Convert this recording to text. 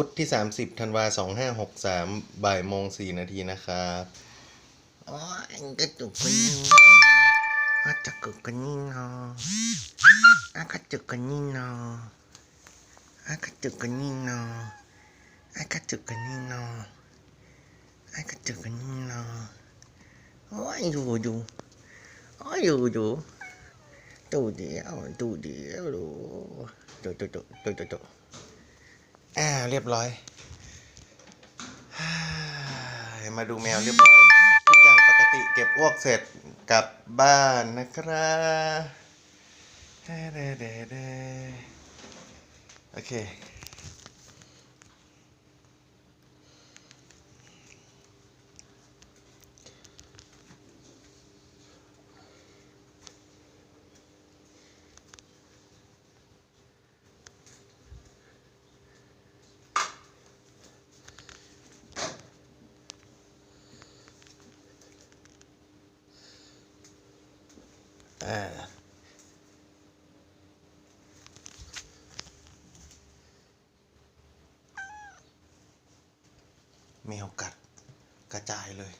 พุธที่ 30ธันวา2563บ่ายโมง4นาทีนะครับโอ้ยกระจุกกันนี่อาจะกุกกันนี่เนาะอากระจุกกันนี่เนาะอากระจุกกันนี่เนาะอากระจุกกันนี่เนาะอากระจุกกันนี่เนาะโอ้ยดูดูโอ้ยดูดูดูเดียวดูเดียวดูดูดูดูดูดูดู อ่าเรียบร้อย มาดูแมวเรียบร้อย ทุกอย่างปกติเก็บอ้วกเสร็จกลับบ้านนะครับเด้เด้เด้เด้โอเค อ่าแมวกัดกระจายเลย